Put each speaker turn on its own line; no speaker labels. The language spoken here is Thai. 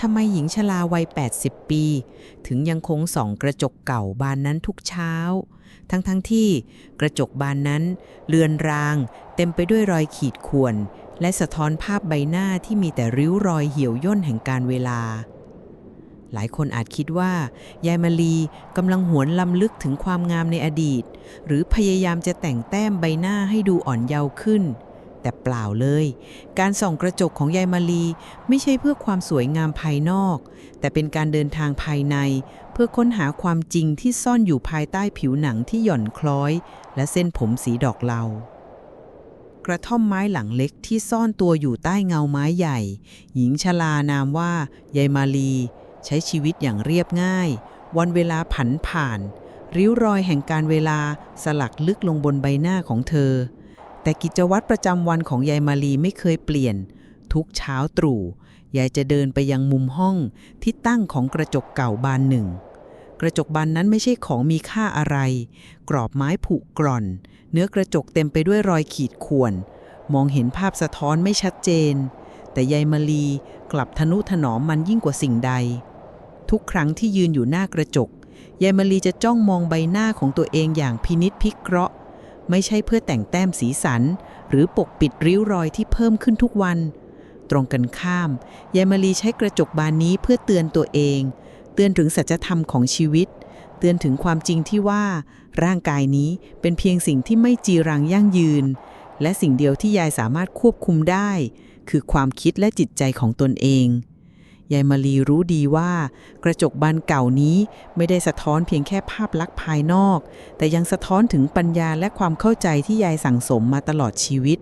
ทำไมหญิงชราวัย 80 ปี ถึงยังคงส่องกระจกเก่าบานนั้นทุกเช้า ทั้งๆทที่กระจกบานนั้นเลือนราง เต็มไปด้วยรอยขีดข่วน และสะท้อนภาพใบหน้าที่มีแต่ริ้วรอยเหี่ยวย่นแห่งการเวลา หลายคนอาจคิดว่า ยายมาลีกำลังหวนลำลึกถึงความงามในอดีต หรือพยายามจะแต่งแต้มใบหน้าให้ดูอ่อนเยาว์ขึ้น แต่เปล่าเลย การส่องกระจกของยายมาลีไม่ใช่เพื่อความสวยงามภายนอก แต่เป็นการเดินทางภายใน เพื่อค้นหาความจริงที่ซ่อนอยู่ภายใต้ผิวหนังที่หย่อนคล้อย และเส้นผมสีดอกเหลากระท่อมไม้หลังเล็กที่ซ่อนตัวอยู่ใต้เงาไม้ใหญ่ หญิงชรานามว่ายายมาลี ใช้ชีวิตอย่างเรียบง่าย วันเวลาผันผ่าน ริ้วรอยแห่งการเวลาสลักลึกลงบนใบหน้าของเธอ แต่กิจวัตรประจำวันของยายมาลีไม่เคยเปลี่ยน ทุกเช้าตรู่ยายจะเดินไปยังมุมห้องที่ตั้งของกระจกเก่าบานหนึ่ง กระจกบานนั้นไม่ใช่ของมีค่าอะไร กรอบไม้ผุกร่อน เนื้อกระจกเต็มไปด้วยรอยขีดข่วน มองเห็นภาพสะท้อนไม่ชัดเจน แต่ยายมาลีกลับทนุถนอมมันยิ่งกว่าสิ่งใด ทุกครั้งที่ยืนอยู่หน้ากระจกยายมาลีจะจ้องมองใบหน้าของตัวเองอย่างพินิษพิเคราะห์ ไม่ใช่เพื่อแต่งแต้มสีสัน หรือปกปิดริ้วรอยที่เพิ่มขึ้นทุกวัน ตรงกันข้ามยายมาลีใช้กระจกบานนี้เพื่อเตือนตัวเอง เตือนถึงสัจธรรมของชีวิต เตือนถึงความจริงที่ว่า ร่างกายนี้เป็นเพียงสิ่งที่ไม่จีรังยั่งยืน และสิ่งเดียวที่ยายสามารถควบคุมได้ คือความคิดและจิตใจของตนเอง ยายมาลีรู้ดีว่า กระจกบานเก่านี้ไม่ได้สะท้อนเพียงแค่ภาพลักษณ์ภายนอก แต่ยังสะท้อนถึงปัญญาและความเข้าใจที่ยายสั่งสมมาตลอดชีวิต